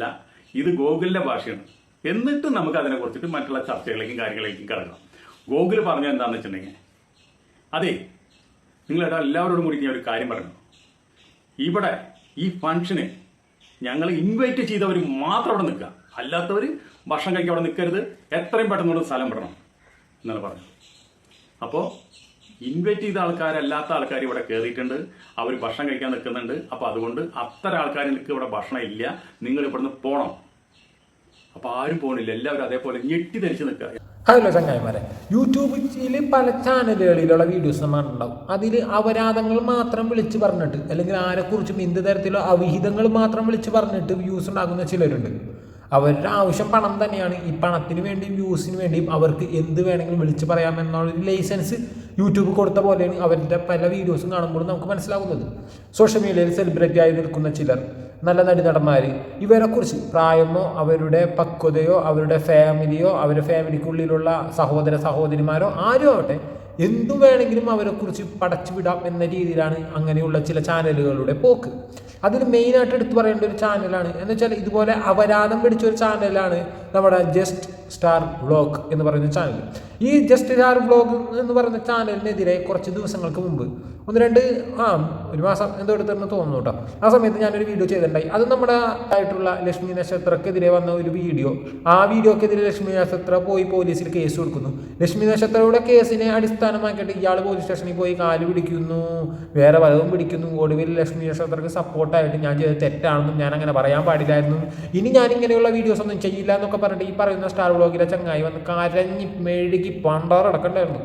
ഭാഷയല്ല ഇത് ഗോകുലിന്റെ ഭാഷയാണ്. എന്നിട്ട് നമുക്ക് അതിനെ കുറിച്ചിട്ട് മറ്റുള്ള ചർച്ചകളിലേക്കും കാര്യങ്ങളിലേക്കും കിടക്കാം ഗോകുൽ പറഞ്ഞ എന്താണെന്ന് വെച്ചിട്ടുണ്ടെങ്കിൽ അതെ നിങ്ങളെടാ എല്ലാവരോടും കൂടി ഞാൻ ഒരു കാര്യം പറഞ്ഞു ഇവിടെ ഈ ഫംഗ്ഷന് ഞങ്ങൾ ഇൻവൈറ്റ് ചെയ്തവർ മാത്രം അവിടെ നിൽക്കുക. അല്ലാത്തവർ ഭക്ഷണം കഴിക്കാൻ അവിടെ നിൽക്കരുത്. എത്രയും പെട്ടെന്ന് ഇവിടെ സ്ഥലം വിടണം എന്നാണ് പറഞ്ഞു അപ്പോൾ ഇൻവൈറ്റ് ചെയ്ത ആൾക്കാരല്ലാത്ത ആൾക്കാർ ഇവിടെ കയറിയിട്ടുണ്ട് അവർ ഭക്ഷണം കഴിക്കാൻ നിൽക്കുന്നുണ്ട്. അപ്പോൾ അതുകൊണ്ട് അത്തരം ആൾക്കാർക്ക് ഇവിടെ ഭക്ഷണം ഇല്ല. നിങ്ങൾ ഇവിടുന്ന് പോകണം അപ്പോൾ ആരും പോകണില്ല എല്ലാവരും അതേപോലെ ഞെട്ടി ധരിച്ച് നിൽക്കുക. ഹലോ ചങ്ങായിമാരെ യൂട്യൂബിൽ പല ചാനലുകളിലുള്ള വീഡിയോസ് നമ്മൾ ഉണ്ടാവും അതിൽ അപരാധങ്ങൾ മാത്രം വിളിച്ച് പറഞ്ഞിട്ട് അല്ലെങ്കിൽ ആരെക്കുറിച്ചും എന്ത് തരത്തിലുള്ള അവിഹിതങ്ങൾ മാത്രം വിളിച്ച് പറഞ്ഞിട്ട് വ്യൂസ് ഉണ്ടാക്കുന്ന ചിലരുണ്ട്. അവരുടെ ആവശ്യം പണം തന്നെയാണ്. ഈ പണത്തിന് വേണ്ടിയും വ്യൂസിന് വേണ്ടിയും അവർക്ക് എന്ത് വേണമെങ്കിലും വിളിച്ച് പറയാമെന്നുള്ളൊരു ലൈസൻസ് യൂട്യൂബ് കൊടുത്ത പോലെയാണ് അവരുടെ പല വീഡിയോസും കാണുമ്പോൾ നമുക്ക് മനസ്സിലാകുന്നത്. സോഷ്യൽ മീഡിയയിൽ സെലിബ്രിറ്റി ആയി നിൽക്കുന്ന ചിലർ നല്ല നടന്മാർ ഇവരെക്കുറിച്ച് പ്രായമോ അവരുടെ പക്വതയോ അവരുടെ ഫാമിലിയോ അവരുടെ ഫാമിലിക്കുള്ളിലുള്ള സഹോദര സഹോദരിമാരോ ആരും ആവട്ടെ എന്തു വേണമെങ്കിലും അവരെക്കുറിച്ച് പടച്ചു വിടാം എന്ന രീതിയിലാണ് അങ്ങനെയുള്ള ചില ചാനലുകളുടെ പോക്ക്. അതിൽ മെയിനായിട്ട് എടുത്തു പറയേണ്ട ഒരു ചാനലാണ്. എന്ന് വെച്ചാൽ ഇതുപോലെ അപരാധം പിടിച്ച ഒരു ചാനലാണ് നമ്മുടെ ജസ്റ്റ് സ്റ്റാർ വ്ളോഗ് എന്ന് പറയുന്ന ചാനൽ ഈ ജസ്റ്റ് സ്റ്റാർ വ്ളോഗ് എന്ന് പറയുന്ന ചാനലിനെതിരെ കുറച്ച് ദിവസങ്ങൾക്ക് മുമ്പ് ഒന്ന് രണ്ട് ആ ഒരു മാസം എന്തോ എടുത്തെന്ന് തോന്നുന്നു കേട്ടോ. ആ സമയത്ത് ഞാനൊരു വീഡിയോ ചെയ്തിട്ടുണ്ടായി. അത് നമ്മുടെ ആയിട്ടുള്ള ലക്ഷ്മി നക്ഷത്രക്കെതിരെ വന്ന ഒരു വീഡിയോ ആ വീഡിയോക്കെതിരെ ലക്ഷ്മി നക്ഷത്ര പോയി പോലീസിൽ കേസ് കൊടുക്കുന്നു. ലക്ഷ്മി നക്ഷത്രയുടെ കേസിനെ അടിസ്ഥാനമാക്കിയിട്ട് ഇയാൾ പോലീസ് സ്റ്റേഷനിൽ പോയി കാൽ പിടിക്കുന്നു. വേറെ പലതും പിടിക്കുന്നു. ഒടുവിൽ ലക്ഷ്മി നക്ഷത്രക്ക് സപ്പോർട്ടായിട്ട് ഞാൻ ചെയ്തത് തെറ്റാണെന്നും ഞാൻ അങ്ങനെ പറയാൻ പാടില്ലായിരുന്നു. ഇനി ഞാൻ ഇങ്ങനെയുള്ള വീഡിയോസ് ഒന്നും ചെയ്യില്ല എന്നൊക്കെ പറഞ്ഞിട്ട് ഈ പറയുന്ന സ്റ്റാർ വ്ളോഗിലെ ചങ്ങായി വന്ന് കരഞ്ഞ് മെഴുകി പണ്ടാറടക്കണ്ടായിരുന്നു.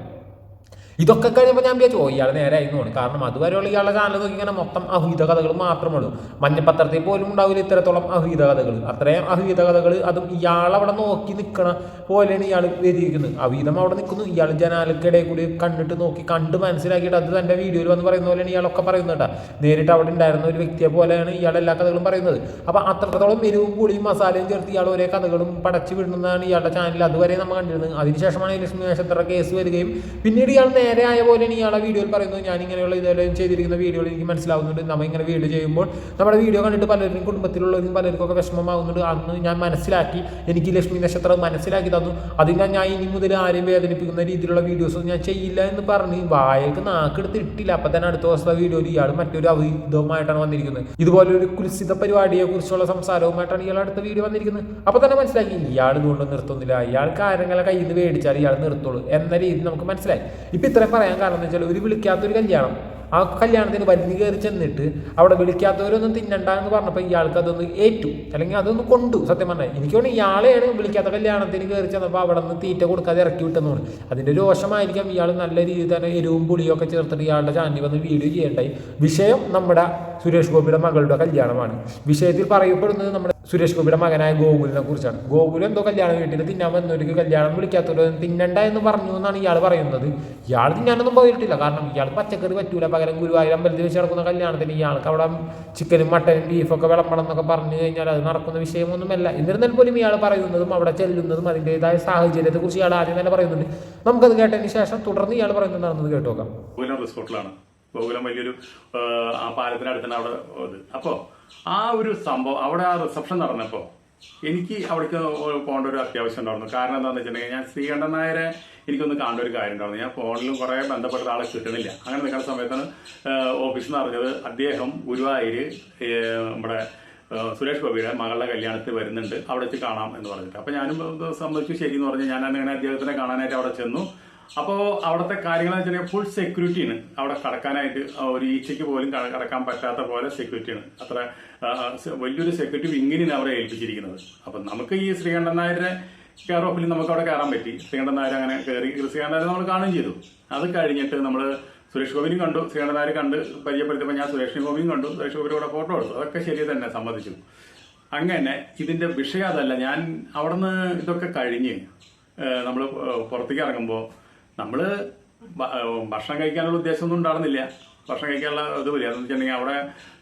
ഇതൊക്കെ കഴിയുമ്പോൾ ഞാൻ വിചാരിച്ചു ഓ ഇയാൾ നേരെ ആയിരുന്നു തോന്നി. കാരണം അതുവരെയുള്ള ഇയാളുടെ ചാനൽ നോക്കി ഇങ്ങനെ മൊത്തം അഹീത കഥകൾ മാത്രമേ ഉള്ളൂ മഞ്ഞപ്പത്രത്തിൽ പോലും ഉണ്ടാവില്ല ഇത്രത്തോളം അഹീത കഥകൾ അത്രയും അഹീത കഥകൾ അതും ഇയാളവിടെ നോക്കി നിൽക്കണ പോലെയാണ് ഇയാൾ വിചാരിക്കുന്നത് അവീതം അവിടെ നിൽക്കുന്നു. ഇയാൾ ജനാലക്കിടയിൽ കൂടി കണ്ടിട്ട് നോക്കി കണ്ട് മനസ്സിലാക്കിയിട്ട് അത് തന്റെ വീഡിയോയിൽ വന്ന് പറയുന്ന പോലെയാണ് ഇയാളൊക്കെ പറയുന്നത് കേട്ടോ. നേരിട്ട് അവിടെ ഉണ്ടായിരുന്ന ഒരു വ്യക്തിയെ പോലെയാണ് ഇയാൾ എല്ലാ കഥകളും പറയുന്നത്. അപ്പോൾ അത്രത്തോളം എരിവും പുളിയും മസാലയും ചേർത്ത് ഇയാൾ ഓരോ കഥകളും പടച്ചു വിടുന്നതാണ് ഇയാളുടെ ചാനൽ അതുവരെ നമ്മൾ കണ്ടിരുന്നത്. അതിനുശേഷമാണ് ലക്ഷ്മി നക്ഷത്ര കേസ് വരികയും പിന്നീട് ഇയാൾ നേരെ ആയ പോലെ ഇയാളെ വീഡിയോയിൽ പറയുന്നത് ഞാൻ ഇങ്ങനെയുള്ള ഇതെല്ലാം ചെയ്തിരിക്കുന്ന വീഡിയോയിൽ എനിക്ക് മനസ്സിലാവുന്നുണ്ട്. നമ്മൾ ഇങ്ങനെ വീഡിയോ ചെയ്യുമ്പോൾ നമ്മുടെ വീഡിയോ കണ്ടിട്ട് പലരും കുടുംബത്തിലുള്ളവരും പലർക്കൊക്കെ വിഷമമാകുന്നുണ്ട് അന്ന് ഞാൻ മനസ്സിലാക്കി. എനിക്ക് ലക്ഷ്മി നക്ഷത്രം മനസ്സിലാക്കി തന്നു. അതിനാൽ ഞാൻ ഇനി മുതൽ ആരെയും വേദനിപ്പിക്കുന്ന രീതിയിലുള്ള വീഡിയോസ് ഞാൻ ചെയ്യില്ല എന്ന് പറഞ്ഞ് വായക്ക് നാക്കെടുത്ത് ഇട്ടില്ല. അപ്പം തന്നെ അടുത്ത ദിവസത്തെ വീഡിയോയിൽ ഇയാൾ മറ്റൊരു അവിധവുമായിട്ടാണ് വന്നിരിക്കുന്നത്. ഇതുപോലെ ഒരു കുൽസിത പരിപാടിയെ കുറിച്ചുള്ള സംസാരവുമായിട്ടാണ് ഇയാൾ അടുത്ത വീഡിയോ വന്നിരിക്കുന്നത്. അപ്പോൾ തന്നെ മനസ്സിലാക്കി. ഇയാൾ ഇതുകൊണ്ട് നിർത്തുന്നില്ല. ഇയാൾക്ക് ആരെങ്കിലും കയ്യിൽ നിന്ന് മേടിച്ചാൽ ഇയാൾ നിർത്തുള്ളൂ. എന്ന രീതി നമുക്ക് മനസ്സിലായി. ഇപ്പം ഇത്രയും പറയാൻ കാരണം എന്ന് വെച്ചാൽ ഒരു വിളിക്കാത്തൊരു കല്യാണം. ആ കല്യാണത്തിന് വലിഞ്ഞു കയറി ചെന്നിട്ട് അവിടെ വിളിക്കാത്തവരൊന്നും തിന്നണ്ട എന്ന് പറഞ്ഞപ്പോൾ ഇയാൾക്ക് അതൊന്ന് ഏറ്റു. അല്ലെങ്കിൽ അതൊന്ന് കൊണ്ടു. സത്യം പറഞ്ഞാൽ എനിക്ക് തോന്നുന്നു ഇയാളെയാണ് വിളിക്കാത്ത കല്യാണത്തിന് കയറി ചെന്നപ്പോൾ അവിടെ നിന്ന് തീറ്റ കൊടുക്കാതെ ഇറക്കി വിട്ടെന്ന് പറഞ്ഞു. അതിന്റെ രോഷമായിരിക്കാം ഇയാൾ നല്ല രീതിയിൽ തന്നെ എരിവും പുളിയൊക്കെ ചേർത്തിട്ട് ഇയാളുടെ ചാനലിൽ വന്ന് വീഡിയോ ചെയ്യേണ്ടായി. വിഷയം നമ്മുടെ സുരേഷ് ഗോപിയുടെ മകളുടെ കല്യാണമാണ്. വിഷയത്തിൽ പറയപ്പെടുന്നത് നമ്മുടെ സുരേഷ് ഗോപിയുടെ മകനായ ഗോകുലിനെ കുറിച്ചാണ്. ഗോകുൽ എന്തോ കല്യാണം വീട്ടിൽ തിന്നാൻ വന്നവർക്ക് കല്യാണം വിളിക്കാത്തവരോ തിന്നണ്ട എന്ന് പറഞ്ഞു എന്നാണ് ഇയാൾ പറയുന്നത്. ഇയാൾ തിന്നാനൊന്നും പോയിട്ടില്ല. കാരണം ഇയാൾ പച്ചക്കറി പറ്റൂല പകരം ഗുരുവായൂർ അമ്പലത്തിൽ വെച്ച് നടക്കുന്ന കല്യാണത്തിന് ഇയാൾക്ക് അവിടെ ചിക്കനും മട്ടനും ബീഫൊക്കെ വിളമ്പണം എന്നൊക്കെ പറഞ്ഞു കഴിഞ്ഞാൽ അത് നടക്കുന്ന വിഷയമൊന്നുമല്ല. എന്നിരുന്നാൽ പോലും ഇയാൾ പറയുന്നതും അവിടെ ചെല്ലുന്നതും അതിന്റെതായ സാഹചര്യത്തെക്കുറിച്ച് ഇയാൾ ആദ്യം തന്നെ പറയുന്നുണ്ട്. നമുക്കത് കേട്ടതിന് ശേഷം തുടർന്ന് ഇയാൾ പറയുന്നത് നടന്നത് കേട്ടോക്കാം റിസോർട്ടിലാണ്. ഗോകുലം വലിയൊരു ആ, പാലത്തിനടുത്താണ് അവിടെ അപ്പോ ആ ഒരു സംഭവം അവിടെ ആ റിസപ്ഷൻ നടന്നപ്പോൾ എനിക്ക് അവിടേക്ക് പോകേണ്ട ഒരു അത്യാവശ്യം ഉണ്ടായിരുന്നു. കാരണം എന്താണെന്ന് വെച്ചിട്ടുണ്ടെങ്കിൽ ഞാൻ ശ്രീകണ്ഠൻ നായരെ എനിക്കൊന്ന് കാണേണ്ട ഒരു കാര്യം ഉണ്ടായിരുന്നു. ഞാൻ ഫോണിലും കുറേ ബന്ധപ്പെട്ട ആളെ കിട്ടുന്നില്ല അങ്ങനെ നിൽക്കുന്ന സമയത്താണ് ഓഫീസിൽ നിന്ന് അറിഞ്ഞത് അദ്ദേഹം ഗുരുവായൂർ നമ്മുടെ സുരേഷ് ഗോപിയുടെ മകളുടെ കല്യാണത്തിൽ വരുന്നുണ്ട്. അവിടെ വെച്ച് കാണാം എന്ന് പറഞ്ഞിട്ട്. അപ്പോൾ ഞാനും സംബന്ധിച്ചു ശരി എന്ന് പറഞ്ഞ് ഞാൻ അങ്ങനെ അദ്ദേഹത്തിനെ കാണാനായിട്ട് അവിടെ ചെന്നു. അപ്പോൾ അവിടുത്തെ കാര്യങ്ങൾ വെച്ചിട്ടുണ്ടെങ്കിൽ ഫുൾ സെക്യൂരിറ്റിയാണ് അവിടെ കടക്കാനായിട്ട് ഒരു ഈച്ചയ്ക്ക് പോലും കട- കടക്കാൻ പറ്റാത്ത പോലെ സെക്യൂരിറ്റി ആണ്. അത്ര വലിയൊരു സെക്യൂരിറ്റി വിങ്ങിനാണ് അവരെ ഏൽപ്പിച്ചിരിക്കുന്നത്. അപ്പം നമുക്ക് ഈ ശ്രീകണ്ഠൻ നായരുടെ കെയർ ഓഫിൽ നമുക്ക് അവിടെ കയറാൻ പറ്റി. ശ്രീകണ്ഠൻ നായർ അങ്ങനെ കയറി ശ്രീകണ്ഠൻ നമ്മൾ കാണുകയും ചെയ്തു. അത് കഴിഞ്ഞിട്ട് നമ്മൾ സുരേഷ് ഗോപിനും കണ്ടു. ശ്രീകണ്ഠൻ നായർ കണ്ട് പരിചയപ്പെടുത്തിയപ്പോൾ ഞാൻ സുരേഷ് ഗോപിയും കണ്ടു. സുരേഷ് ഗോപിയുടെ ഫോട്ടോ എടുത്തു. അതൊക്കെ ശരി തന്നെ സമ്മതിച്ചു. അങ്ങനെ ഇതിന്റെ വിഷയം അതല്ല. ഞാൻ അവിടുന്ന് ഇതൊക്കെ കഴിഞ്ഞ് നമ്മൾ പുറത്തേക്ക് ഇറങ്ങുമ്പോൾ നമ്മൾ ഭക്ഷണം കഴിക്കാനുള്ള ഉദ്ദേശമൊന്നും ഉണ്ടായിരുന്നില്ല. ഭക്ഷണം കഴിക്കാനുള്ള ഇത് വരിക എന്ന് വെച്ചിട്ടുണ്ടെങ്കിൽ അവിടെ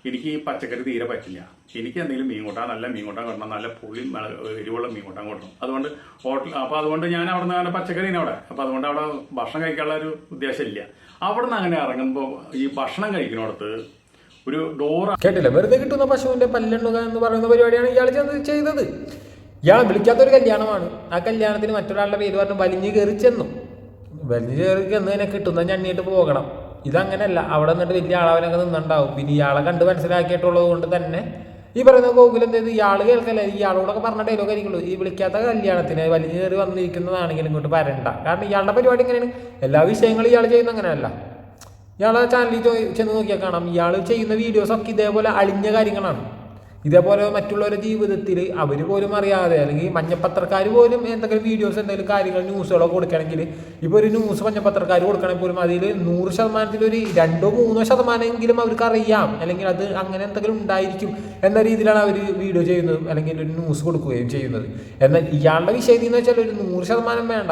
എനിക്ക് ഈ പച്ചക്കറി തീരെ പറ്റില്ല. എനിക്ക് എന്തെങ്കിലും മീൻ കൂട്ടാൻ നല്ല മീൻ കൂട്ടാൻ കിട്ടണം നല്ല പുളി എരിവുള്ള മീൻ കൂട്ടാൻ കിട്ടണം അതുകൊണ്ട് ഹോട്ടൽ അപ്പോൾ അതുകൊണ്ട് ഞാൻ അവിടെ നിന്ന് അങ്ങനെ പച്ചക്കറീനെ അവിടെ. അപ്പോൾ അതുകൊണ്ട് അവിടെ ഭക്ഷണം കഴിക്കാനുള്ള ഒരു ഉദ്ദേശമില്ല അവിടെ നിന്ന് അങ്ങനെ ഇറങ്ങുമ്പോൾ ഈ ഭക്ഷണം കഴിക്കുന്നിടത്ത് ഒരു ഡോർ കേട്ടില്ല? വെറുതെ കിട്ടുന്ന പശുവിന്റെ പല്ലെണ്ണുക എന്ന് പറയുന്ന പരിപാടിയാണ് ഇയാൾ ചെയ്തത്. ഇയാൾ വിളിക്കാത്തൊരു കല്യാണമാണ്. ആ കല്യാണത്തിന് മറ്റൊരാളുടെ പേര് പറഞ്ഞ് വലിഞ്ഞു കയറി ചെന്നു. വലിഞ്ഞു കയറി കിട്ടും. കിട്ടുന്ന ഞണ്ണിയിട്ട് പോകണം. ഇതങ്ങനെയല്ല അവിടെ നിന്നിട്ട് വലിയ ആളവനൊക്കെ നിന്നുണ്ടാവും. പിന്നെ ഇയാളെ കണ്ട് മനസ്സിലാക്കിയിട്ടുള്ളത് കൊണ്ട് തന്നെ ഈ പറയുന്ന ഗോകുലം എന്ത് ഇയാൾ കേൾക്കല്ല? ഇയാളോടൊക്കെ പറഞ്ഞ ഡയലോഗ് ആയിരിക്കുള്ളൂ. ഈ വിളിക്കാത്ത കല്യാണത്തിന് വലിയ കയറി വന്നിരിക്കുന്നതാണെങ്കിലും ഇങ്ങോട്ട് വരണ്ട. കാരണം ഇയാളുടെ പരിപാടി എങ്ങനെയാണ്? എല്ലാ വിഷയങ്ങളും ഇയാൾ ചെയ്യുന്ന അങ്ങനെയല്ല. ഇയാളെ ചാനലിൽ ചെന്ന് നോക്കിയാൽ കാണാം. ഇയാൾ ചെയ്യുന്ന വീഡിയോസൊക്കെ ഇതേപോലെ അളിഞ്ഞ കാര്യങ്ങളാണ്. ഇതേപോലെ മറ്റുള്ളവരുടെ ജീവിതത്തിൽ അവർ പോലും അറിയാതെ അല്ലെങ്കിൽ മഞ്ഞപ്പത്രക്കാർ പോലും എന്തെങ്കിലും വീഡിയോസ് എന്തെങ്കിലും കാര്യങ്ങൾ ന്യൂസുകളോ കൊടുക്കണമെങ്കിൽ ഇപ്പോൾ ഒരു ന്യൂസ് മഞ്ഞപ്പത്രക്കാർ കൊടുക്കണമെങ്കിൽ പോലും അതിൽ നൂറ് ശതമാനത്തിൽ ഒരു രണ്ടോ മൂന്നോ ശതമാനമെങ്കിലും അവർക്ക് അറിയാം. അല്ലെങ്കിൽ അത് അങ്ങനെ എന്തെങ്കിലും ഉണ്ടായിരിക്കും എന്ന രീതിയിലാണ് അവർ വീഡിയോ ചെയ്യുന്നത് അല്ലെങ്കിൽ ഒരു ന്യൂസ് കൊടുക്കുകയും ചെയ്യുന്നത്. എന്നാൽ ഇയാളുടെ വിഷയത്തിൽ എന്ന് വെച്ചാൽ ഒരു നൂറ് ശതമാനം വേണ്ട.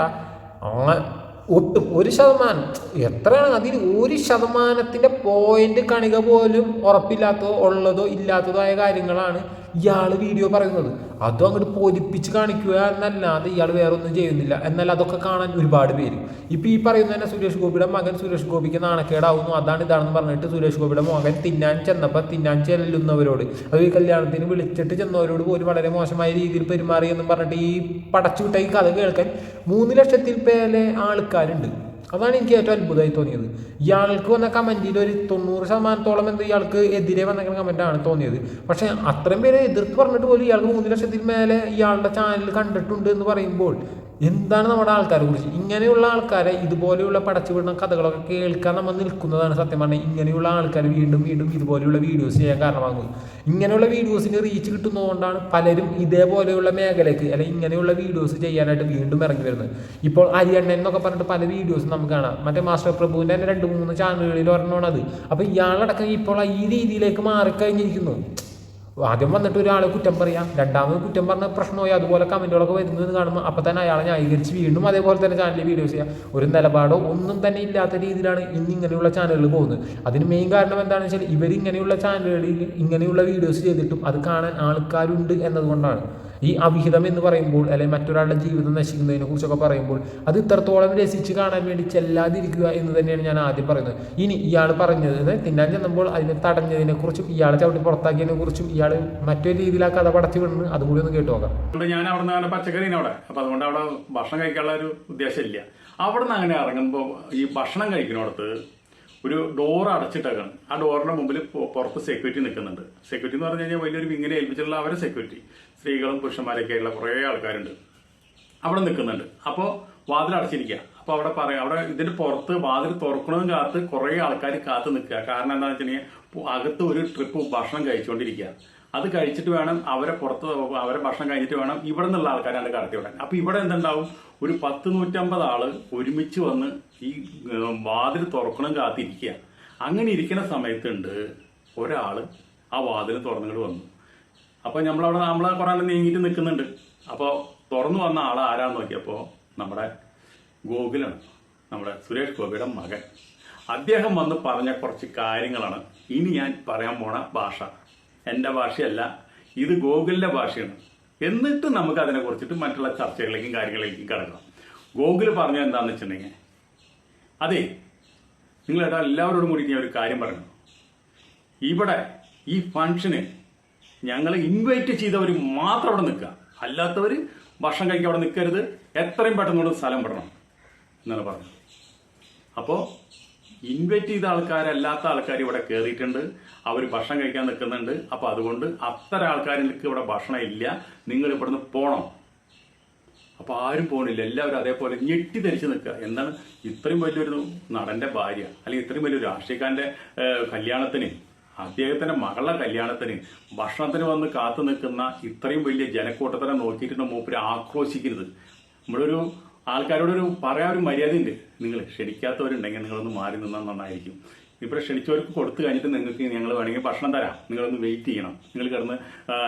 ഒട്ടും ഒരു ശതമാനം. എത്രയാണ് അതിൽ ഒരു ശതമാനത്തിന്റെ പോയിന്റ് കണിക പോലും ഉറപ്പില്ലാത്തതോ ഉള്ളതോ ഇല്ലാത്തതോ ആയ കാര്യങ്ങളാണ് ഇയാൾ വീഡിയോ പറയുന്നത്. അതും അങ്ങോട്ട് പൊലിപ്പിച്ച് കാണിക്കുക എന്നല്ലാതെ ഇയാൾ വേറെ ഒന്നും ചെയ്യുന്നില്ല. എന്നാൽ അതൊക്കെ കാണാൻ ഒരുപാട് പേര്. ഇപ്പം ഈ പറയുന്ന തന്നെ സുരേഷ് ഗോപിയുടെ മകൻ സുരേഷ് ഗോപിക്ക് നാണക്കേടാവുന്നു. അതാണ് ഇതാണെന്ന് പറഞ്ഞിട്ട് സുരേഷ് ഗോപിയുടെ മകൻ തിന്നാൻ ചെന്നപ്പോൾ തിന്നാൻ ചെല്ലുന്നവരോട് അത് ഈ കല്യാണത്തിന് വിളിച്ചിട്ട് ചെന്നവരോട് പോലും വളരെ മോശമായ രീതിയിൽ പെരുമാറിയെന്നും പറഞ്ഞിട്ട് ഈ പടച്ചുവിട്ട ഈ കഥ കേൾക്കാൻ മൂന്ന് ലക്ഷത്തിൽ പേരെ ആൾക്കാരുണ്ട്. അതാണ് എനിക്ക് ഏറ്റവും അത്ഭുതമായി തോന്നിയത്. ഇയാൾക്ക് വന്ന കമന്റിൽ ഒരു തൊണ്ണൂറ് ശതമാനത്തോളം എന്ത് ഇയാൾക്ക് എതിരെ വന്ന കമന്റാണ് തോന്നിയത്. പക്ഷേ അത്രയും പേര് എതിർത്ത് പറഞ്ഞിട്ട് പോലും ഇയാൾക്ക് മൂന്ന് ലക്ഷത്തിൽ മേലെ ഇയാളുടെ ചാനൽ കണ്ടിട്ടുണ്ട് എന്ന് പറയുമ്പോൾ എന്താണ് നമ്മുടെ ആൾക്കാരെ കുറിച്ച്? ഇങ്ങനെയുള്ള ആൾക്കാരെ ഇതുപോലെയുള്ള പടച്ചുവിടുന്ന കഥകളൊക്കെ കേൾക്കാൻ നമ്മൾ നിൽക്കുന്നതാണ് സത്യം പറഞ്ഞാൽ. ഇങ്ങനെയുള്ള ആൾക്കാർ വീണ്ടും വീണ്ടും ഇതുപോലെയുള്ള വീഡിയോസ് ചെയ്യാൻ കാരണമാകുന്നത്. ഇങ്ങനെയുള്ള വീഡിയോസിന് റീച്ച് കിട്ടുന്നതുകൊണ്ടാണ് പലരും ഇതേപോലെയുള്ള മേഖലയ്ക്ക് അല്ലെങ്കിൽ ഇങ്ങനെയുള്ള വീഡിയോസ് ചെയ്യാനായിട്ട് വീണ്ടും ഇറങ്ങി വരുന്നത്. ഇപ്പോൾ അരിയണ്ണൻ എന്നൊക്കെ പറഞ്ഞിട്ട് പല വീഡിയോസ് നമുക്ക് കാണാം. മറ്റേ മാസ്റ്റർ പ്രഭുവിന്റെ തന്നെ രണ്ട് മൂന്ന് ചാനലുകളിൽ ഒരെണ്ണമാണ് അത് അപ്പോൾ ഇയാളടക്കം ഇപ്പോൾ ഈ രീതിയിലേക്ക് മാറിക്കഴിഞ്ഞിരിക്കുന്നു. ആദ്യം വന്നിട്ട് ഒരാളെ കുറ്റം പറയാം. രണ്ടാമത് കുറ്റം പറഞ്ഞ പ്രശ്നമായി അതുപോലെ കമന്റുകളൊക്കെ വരുന്നത് കാണുമ്പോൾ അപ്പം തന്നെ അയാളെ ന്യായീകരിച്ച് വീണ്ടും അതേപോലെ തന്നെ ചാനലിൽ വീഡിയോസ് ചെയ്യാം. ഒരു നിലപാടോ ഒന്നും തന്നെ ഇല്ലാത്ത രീതിയിലാണ് ഇന്ന് ഇങ്ങനെയുള്ള ചാനലുകൾ പോകുന്നത്. അതിന് മെയിൻ കാരണം എന്താണെന്ന് വെച്ചാൽ ഇവരിങ്ങനെയുള്ള ചാനലുകളിൽ ഇങ്ങനെയുള്ള വീഡിയോസ് ചെയ്തിട്ടും അത് കാണാൻ ആൾക്കാരുണ്ട് എന്നതുകൊണ്ടാണ്. ഈ അവിഹിതം എന്ന് പറയുമ്പോൾ അല്ലെങ്കിൽ മറ്റൊരാളുടെ ജീവിതം നശിക്കുന്നതിനെ കുറിച്ചൊക്കെ പറയുമ്പോൾ അത് ഇത്രത്തോളം രസിച്ച് കാണാൻ വേണ്ടി ചെല്ലാതിരിക്കുക എന്ന് തന്നെയാണ് ഞാൻ ആദ്യം പറയുന്നത്. ഇനി ഇയാൾ പറഞ്ഞത് തിന്നാൻ ചെന്നപ്പോൾ അതിനെ തടഞ്ഞതിനെ കുറിച്ചും ഇയാളെ ചവിട്ടി പുറത്താക്കിയതിനെ കുറിച്ചും ഇയാൾ മറ്റൊരു രീതിയിൽ ആ കഥ പടച്ചു വിടുന്നു അതുകൂടി ഒന്ന് കേട്ടു നോക്കാം. ഞാൻ അവിടെ നിന്ന് പച്ചക്കറി അവിടെ. അപ്പൊ അതുകൊണ്ട് അവിടെ ഭക്ഷണം കഴിക്കാനുള്ള ഒരു ഉദ്ദേശമില്ല. അവിടെ നിന്ന് അങ്ങനെ ഇറങ്ങുമ്പോൾ ഈ ഭക്ഷണം കഴിക്കുന്നിടത്ത് ഒരു ഡോർ അടച്ചിട്ടേക്കാണ്. ആ ഡോറിന്റെ മുമ്പിൽ പുറത്ത് സെക്യൂരിറ്റി നിൽക്കുന്നുണ്ട് സെക്യൂരിറ്റി എന്ന് പറഞ്ഞു കഴിഞ്ഞാൽ വലിയൊരു വിങ്ങിനെ ഏൽപ്പിച്ചിട്ടുള്ള അവരെ സെക്യൂരിറ്റി സ്ത്രീകളും പുരുഷന്മാരൊക്കെയുള്ള കുറേ ആൾക്കാരുണ്ട്. അവിടെ നിൽക്കുന്നുണ്ട്. അപ്പോൾ വാതിൽ അടച്ചിരിക്കുക അപ്പോൾ അവിടെ പറയാം അവിടെ ഇതിന്റെ പുറത്ത് വാതിൽ തുറക്കണതും കാത്ത് കുറേ ആൾക്കാർ കാത്ത് നിൽക്കുക. കാരണം എന്താണെന്ന് വെച്ചിട്ടുണ്ടെങ്കിൽ അകത്ത് ഒരു ട്രിപ്പ് ഭക്ഷണം കഴിച്ചുകൊണ്ടിരിക്കുക അത് കഴിച്ചിട്ട് വേണം അവരെ പുറത്ത് അവരെ ഭക്ഷണം കഴിഞ്ഞിട്ട് വേണം ഇവിടെ നിന്നുള്ള ആൾക്കാരാണ് കടത്തി വിടാൻ. അപ്പോൾ ഇവിടെ എന്തുണ്ടാവും? ഒരു പത്ത് നൂറ്റമ്പത് ആൾ ഒരുമിച്ച് വന്ന് ഈ വാതിൽ തുറക്കണം കാത്തിരിക്കുക അങ്ങനെ ഇരിക്കുന്ന സമയത്തുണ്ട് ഒരാൾ ആ വാതിൽ തുറന്നുകൊണ്ട് വന്നു. അപ്പൊ നമ്മളവിടെ നമ്മളെ കുറെ നീങ്ങിട്ട് നിൽക്കുന്നുണ്ട് അപ്പൊ തുറന്നു വന്ന ആൾ ആരാന്ന് നോക്കിയപ്പോ നമ്മുടെ ഗോകുലാണ് നമ്മുടെ സുരേഷ് ഗോപിയുടെ മകൻ. അദ്ദേഹം വന്ന് പറഞ്ഞ കുറച്ച് കാര്യങ്ങളാണ്. ഇനി ഞാൻ പറയാൻ പോണ ഭാഷ. എന്റെ ഭാഷയല്ല ഇത് ഗോകുലിന്റെ ഭാഷയാണ്. എന്നിട്ട് നമുക്ക് അതിനെ കുറിച്ചിട്ട് മറ്റുള്ള ചർച്ചകളിലേക്കും കാര്യങ്ങളിലേക്കും കിടക്കാം. ഗോകുൽ പറഞ്ഞു എന്താണെന്ന് വെച്ചിട്ടുണ്ടെങ്കിൽ അതെ നിങ്ങളേട്ടാ എല്ലാവരോടും കൂടി ഞാൻ ഒരു കാര്യം പറഞ്ഞു ഇവിടെ ഈ ഫംഗ്ഷന് ഞങ്ങൾ ഇൻവൈറ്റ് ചെയ്തവർ മാത്രം അവിടെ നിൽക്കുക. അല്ലാത്തവർ ഭക്ഷണം കഴിക്കാൻ അവിടെ നിൽക്കരുത്. എത്രയും പെട്ടെന്ന് കൊണ്ട് സ്ഥലം പെടണം എന്നാണ് പറഞ്ഞത്. അപ്പോൾ ഇൻവൈറ്റ് ചെയ്ത ആൾക്കാരല്ലാത്ത ആൾക്കാർ ഇവിടെ കയറിയിട്ടുണ്ട് അവർ ഭക്ഷണം കഴിക്കാൻ നിൽക്കുന്നുണ്ട്. അപ്പോൾ അതുകൊണ്ട് അത്തരം ആൾക്കാരിലേക്ക് ഇവിടെ ഭക്ഷണം ഇല്ല. നിങ്ങൾ ഇവിടുന്ന് പോകണം അപ്പോൾ ആരും പോകണില്ല എല്ലാവരും അതേപോലെ ഞെട്ടി ധരിച്ച് നിൽക്കുക. എന്താണ്? ഇത്രയും വലിയൊരു നടന്റെ ഭാര്യ അല്ലെങ്കിൽ ഇത്രയും വലിയൊരു രാഷ്ട്രീയക്കാരന്റെ കല്യാണത്തിന് അദ്ദേഹത്തിന്റെ മകളുടെ കല്യാണത്തിന് ഭക്ഷണത്തിന് വന്ന് കാത്തു നിൽക്കുന്ന ഇത്രയും വലിയ ജനക്കൂട്ടത്തിനെ നോക്കിയിട്ട് മൂപ്പര് ആക്രോശിക്കരുത് നമ്മളൊരു ഒരു ആൾക്കാരോടൊരു പറയാൻ ഒരു മര്യാദ ഉണ്ട് നിങ്ങൾ ക്ഷണിക്കാത്തവരുണ്ടെങ്കിൽ നിങ്ങളൊന്ന് മാറി നിന്നാൽ നന്നായിരിക്കും. ഇവിടെ ക്ഷണിച്ചവർക്ക് കൊടുത്തു കഴിഞ്ഞിട്ട് നിങ്ങൾക്ക് ഞങ്ങൾ വേണമെങ്കിൽ ഭക്ഷണം തരാം. നിങ്ങളൊന്ന് വെയിറ്റ് ചെയ്യണം. നിങ്ങൾ കിടന്ന്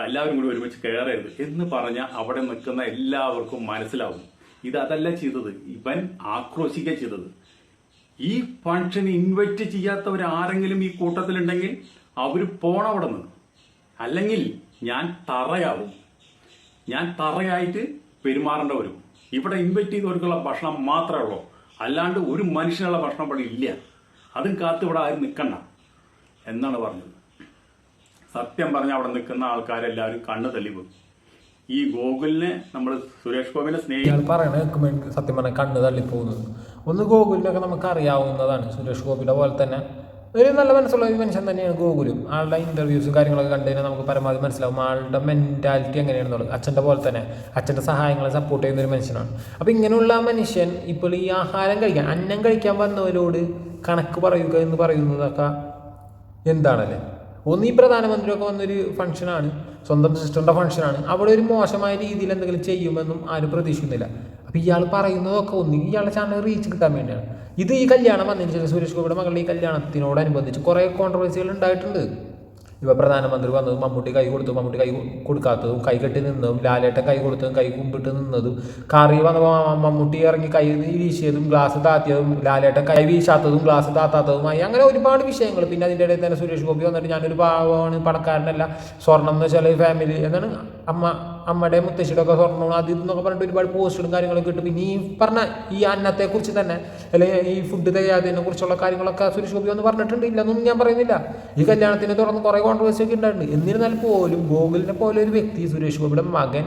എല്ലാവരും കൂടി ഒരുമിച്ച് കയറരുത് എന്ന് പറഞ്ഞ അവിടെ നിൽക്കുന്ന എല്ലാവർക്കും മനസ്സിലാവും. ഇത് അതല്ല ചെയ്തത്. ഇവൻ ആക്രോശിക്കുക ചെയ്തത്. ഈ ഫങ്ഷൻ ഇൻവൈറ്റ് ചെയ്യാത്തവർ ആരെങ്കിലും ഈ കൂട്ടത്തിലുണ്ടെങ്കിൽ അവർ പോണം അവിടെ നിന്ന്. അല്ലെങ്കിൽ ഞാൻ തറയാവും. ഞാൻ തറയായിട്ട് പെരുമാറേണ്ട വരും. ഇവിടെ ഇൻവൈറ്റ് ചെയ്തവർക്കുള്ള ഭക്ഷണം മാത്രമേ ഉള്ളൂ. അല്ലാണ്ട് ഒരു മനുഷ്യനുള്ള ഭക്ഷണം ഇവിടെ ഇല്ല. അതും കാത്ത് ഇവിടെ ആരും നിൽക്കണ്ട എന്നാണ് പറഞ്ഞത്. സത്യം പറഞ്ഞ അവിടെ നിൽക്കുന്ന ആൾക്കാരെല്ലാവരും കണ്ണ് പോകും ഈ ഗോകുലിനെ നമ്മൾ സുരേഷ് ഗോപിനെ സ്നേഹിക്കാൻ പറയണ സത്യം പറഞ്ഞാൽ കണ്ണ് തള്ളിപ്പോകുന്നത്. ഒന്ന് ഗോകുലിനൊക്കെ നമുക്ക് അറിയാവുന്നതാണ്. സുരേഷ് ഗോപിയുടെ പോലെ തന്നെ ഒരു നല്ല മനസ്സുള്ള ഒരു മനുഷ്യൻ തന്നെയാണ് ഗൂഗിളും ആളുടെ ഇന്റർവ്യൂസും കാര്യങ്ങളൊക്കെ കണ്ടു കഴിഞ്ഞാൽ നമുക്ക് പരമാവധി മനസ്സിലാവും ആളുടെ മെന്റാലിറ്റി എങ്ങനെയാണെന്നുള്ളത്. അച്ഛന്റെ പോലെ തന്നെ. അച്ഛന്റെ സഹായങ്ങളെ സപ്പോർട്ട് ചെയ്യുന്ന ഒരു മനുഷ്യനാണ്. അപ്പോൾ ഇങ്ങനെയുള്ള മനുഷ്യൻ ഇപ്പോൾ ഈ ആഹാരം കഴിക്കാൻ അന്നം കഴിക്കാൻ വന്നവരോട് കണക്ക് പറയുക എന്ന് പറയുന്നതൊക്കെ എന്താണല്ലേ? ഒന്ന് ഈ പ്രധാനമന്ത്രിയൊക്കെ വന്നൊരു ഫംഗ്ഷനാണ് സ്വന്തം സിസ്റ്ററിന്റെ ഫംഗ്ഷനാണ് അവിടെ ഒരു മോശമായ രീതിയിൽ എന്തെങ്കിലും ചെയ്യുമെന്നും ആരും പ്രതീക്ഷിക്കുന്നില്ല. അപ്പോൾ ഇയാൾ പറയുന്നതൊക്കെ ഒന്ന് ഇയാളുടെ ചാനൽ റീച്ച് കിട്ടാൻ വേണ്ടിയാണ്. ഇത് ഈ കല്യാണം വന്നതിന് ശേഷം സുരേഷ് ഗോപിയുടെ മകളുടെ ഈ കല്യാണത്തിനോടനുബന്ധിച്ച് കുറേ കോൺട്രവേഴ്സികൾ ഉണ്ടായിട്ടുണ്ട്. ഇപ്പോൾ പ്രധാനമന്ത്രി വന്നതും മമ്മൂട്ടി കൈ കൊടുത്തു മമ്മൂട്ടി കൈ കൊടുക്കാത്തതും കൈ കെട്ടി നിന്നതും ലാലേട്ടൻ കൈ കൊടുത്തതും കൈ കുമ്പിട്ട് നിന്നതും കാറി വന്നപ്പോൾ മമ്മൂട്ടി ഇറങ്ങി കൈ വീശിയതും ഗ്ലാസ് താത്തിയതും ലാലേട്ടൻ കൈ വീശാത്തതും ഗ്ലാസ് താത്താത്തതുമായി അങ്ങനെ ഒരുപാട് വിഷയങ്ങൾ. പിന്നെ അതിന്റെ ഇടയിൽ തന്നെ സുരേഷ് ഗോപി വന്നിട്ട് ഞാനൊരു പാവമാണ് പണക്കാരനല്ല സ്വർണം എന്ന് വെച്ചാൽ ഫാമിലി എന്നാണ് അമ്മ അമ്മയുടെ മുത്തശ്ശിയുടെ ഒക്കെ സ്വർണം അത് ഇതെന്നൊക്കെ പറഞ്ഞിട്ട് ഒരുപാട് പോസ്റ്റുകളും കാര്യങ്ങളൊക്കെ കിട്ടും പിന്നെ ഈ പറഞ്ഞ ഈ അന്നത്തെക്കുറിച്ച് തന്നെ അല്ലെങ്കിൽ ഈ ഫുഡ് തയ്യാതിനെ കുറിച്ചുള്ള കാര്യങ്ങളൊക്കെ സുരേഷ് ഗോപി ഒന്ന് പറഞ്ഞിട്ടുണ്ട്. ഇല്ലെന്നൊന്നും ഞാൻ പറയുന്നില്ല. ഈ കല്യാണത്തിനെ തുടർന്ന് കുറേ കോൺട്രവേഴ്സി ഒക്കെ ഉണ്ടായിട്ടുണ്ട്. എന്നിരുന്നാൽ പോലും ഗോകുലിനെ പോലെ ഒരു വ്യക്തി സുരേഷ് ഗോപിയുടെ മകൻ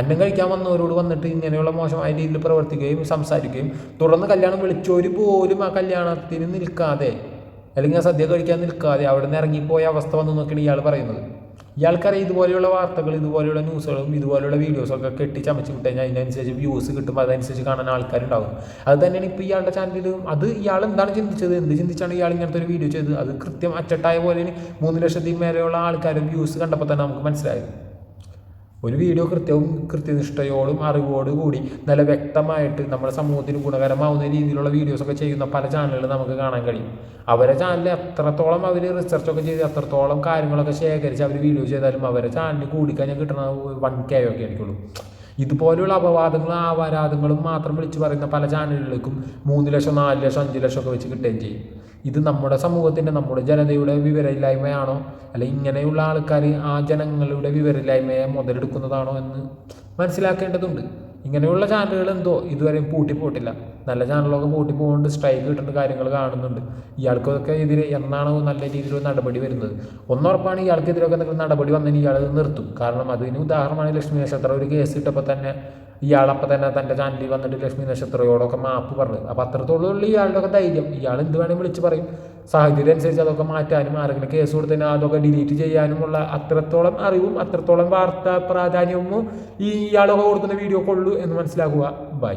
അന്നം കഴിക്കാൻ വന്നവരോട് വന്നിട്ട് ഇങ്ങനെയുള്ള മോശമായ രീതിയിൽ പ്രവർത്തിക്കുകയും സംസാരിക്കുകയും തുടർന്ന് കല്യാണം വിളിച്ചവർ പോലും ആ കല്യാണത്തിന് നിൽക്കാതെ അല്ലെങ്കിൽ ആ സദ്യ കഴിക്കാൻ നിൽക്കാതെ അവിടെ നിന്ന് ഇറങ്ങിപ്പോയ അവസ്ഥ വന്നു നോക്കിയാണ് ഇയാൾ പറയുന്നത്. ഇയാൾക്കറിയാം ഇതുപോലെയുള്ള വാർത്തകൾ ഇതുപോലെയുള്ള ന്യൂസുകളും ഇതുപോലെയുള്ള വീഡിയോസൊക്കെ കെട്ടിച്ചമച്ച് വിട്ട് കഴിഞ്ഞാൽ അതിനനുസരിച്ച് വ്യൂസ് കിട്ടും അതനുസരിച്ച് കാണാൻ ആൾക്കാരുണ്ടാവും. അത് തന്നെയാണ് ഇപ്പോൾ ഇയാളുടെ ചാനലിലും അത് ഇയാൾ എന്താണ് ചിന്തിച്ചത്? എന്ത് ചിന്തിച്ചാണ് ഇയാൾ ഇങ്ങനത്തെ ഒരു വീഡിയോ ചെയ്തത്? അത് കൃത്യം അച്ചട്ടായ പോലെ മൂന്ന് ലക്ഷത്തിൽ മേലെയുള്ള ആൾക്കാരും വ്യൂസ് കണ്ടപ്പോൾ തന്നെ നമുക്ക് മനസ്സിലായത്. ഒരു വീഡിയോ കൃത്യവും കൃത്യനിഷ്ഠയോടും അറിവോടും കൂടി നല്ല വ്യക്തമായിട്ട് നമ്മുടെ സമൂഹത്തിന് ഗുണകരമാവുന്ന രീതിയിലുള്ള വീഡിയോസൊക്കെ ചെയ്യുന്ന പല ചാനലുകൾ നമുക്ക് കാണാൻ കഴിയും. അവരെ ചാനലിൽ എത്രത്തോളം അവർ റിസർച്ചൊക്കെ ചെയ്ത് എത്രത്തോളം കാര്യങ്ങളൊക്കെ ശേഖരിച്ച് അവർ വീഡിയോ ചെയ്താലും അവരെ ചാനലിൽ കൂടിക്കഴിഞ്ഞാൽ കിട്ടുന്ന വൺ കെ ഒക്കെ ആയിരിക്കുള്ളൂ. ഇതുപോലെയുള്ള അപവാദങ്ങളും ആവാരാധങ്ങളും മാത്രം വിളിച്ചു പറയുന്ന പല ചാനലുകൾക്കും മൂന്ന് ലക്ഷം നാല് ലക്ഷം അഞ്ച് ലക്ഷം ഒക്കെ വെച്ച് കിട്ടുകയും ചെയ്യും. ഇത് നമ്മുടെ സമൂഹത്തിന്റെ നമ്മുടെ ജനതയുടെ വിവരമില്ലായ്മയാണോ? അല്ലെ ഇങ്ങനെയുള്ള ആൾക്കാർ ആ ജനങ്ങളുടെ വിവരമില്ലായ്മയെ മുതലെടുക്കുന്നതാണോ എന്ന് മനസ്സിലാക്കേണ്ടതുണ്ട്. ഇങ്ങനെയുള്ള ചാനലുകൾ എന്തോ ഇതുവരെയും പൂട്ടി പോട്ടില്ല നല്ല ചാനലൊക്കെ പൂട്ടി പോകുന്നുണ്ട് സ്ട്രൈക്ക് കിട്ടുന്ന കാര്യങ്ങൾ കാണുന്നുണ്ട്. ഇയാൾക്കൊക്കെ എതിരെ എന്നാണോ നല്ല രീതിയിൽ നടപടി വരുന്നത്. ഒന്നുറപ്പാണ് ഇയാൾക്കെതിരെയൊക്കെ എന്തെങ്കിലും നടപടി വന്നതിന് ഇയാൾ നിർത്തും. കാരണം അതിന് ഉദാഹരണമാണ് ലക്ഷ്മി നക്ഷത്രം. ഒരു കേസ് ഇട്ടപ്പോൾ തന്നെ ഇയാളപ്പം തന്നെ തന്റെ ചാനലിൽ വന്നിട്ട് ലക്ഷ്മി നക്ഷത്രയോടൊക്കെ മാപ്പ് പറഞ്ഞു. അപ്പോൾ അത്രത്തോളം ഇയാളുടെ ഒക്കെ ധൈര്യം. ഇയാൾ എന്ത് വേണമെങ്കിൽ വിളിച്ച് പറയും. സാഹചര്യം അനുസരിച്ച് അതൊക്കെ മാറ്റാനും ആരെങ്കിലും കേസ് കൊടുത്തതിന് അതൊക്കെ ഡിലീറ്റ് ചെയ്യാനുമുള്ള അത്രത്തോളം അറിവും അത്രത്തോളം വാർത്താ പ്രാധാന്യവും ഈ ഇയാളൊക്കെ കൊടുക്കുന്ന വീഡിയോ കൊള്ളു എന്ന് മനസ്സിലാക്കുക. ബൈ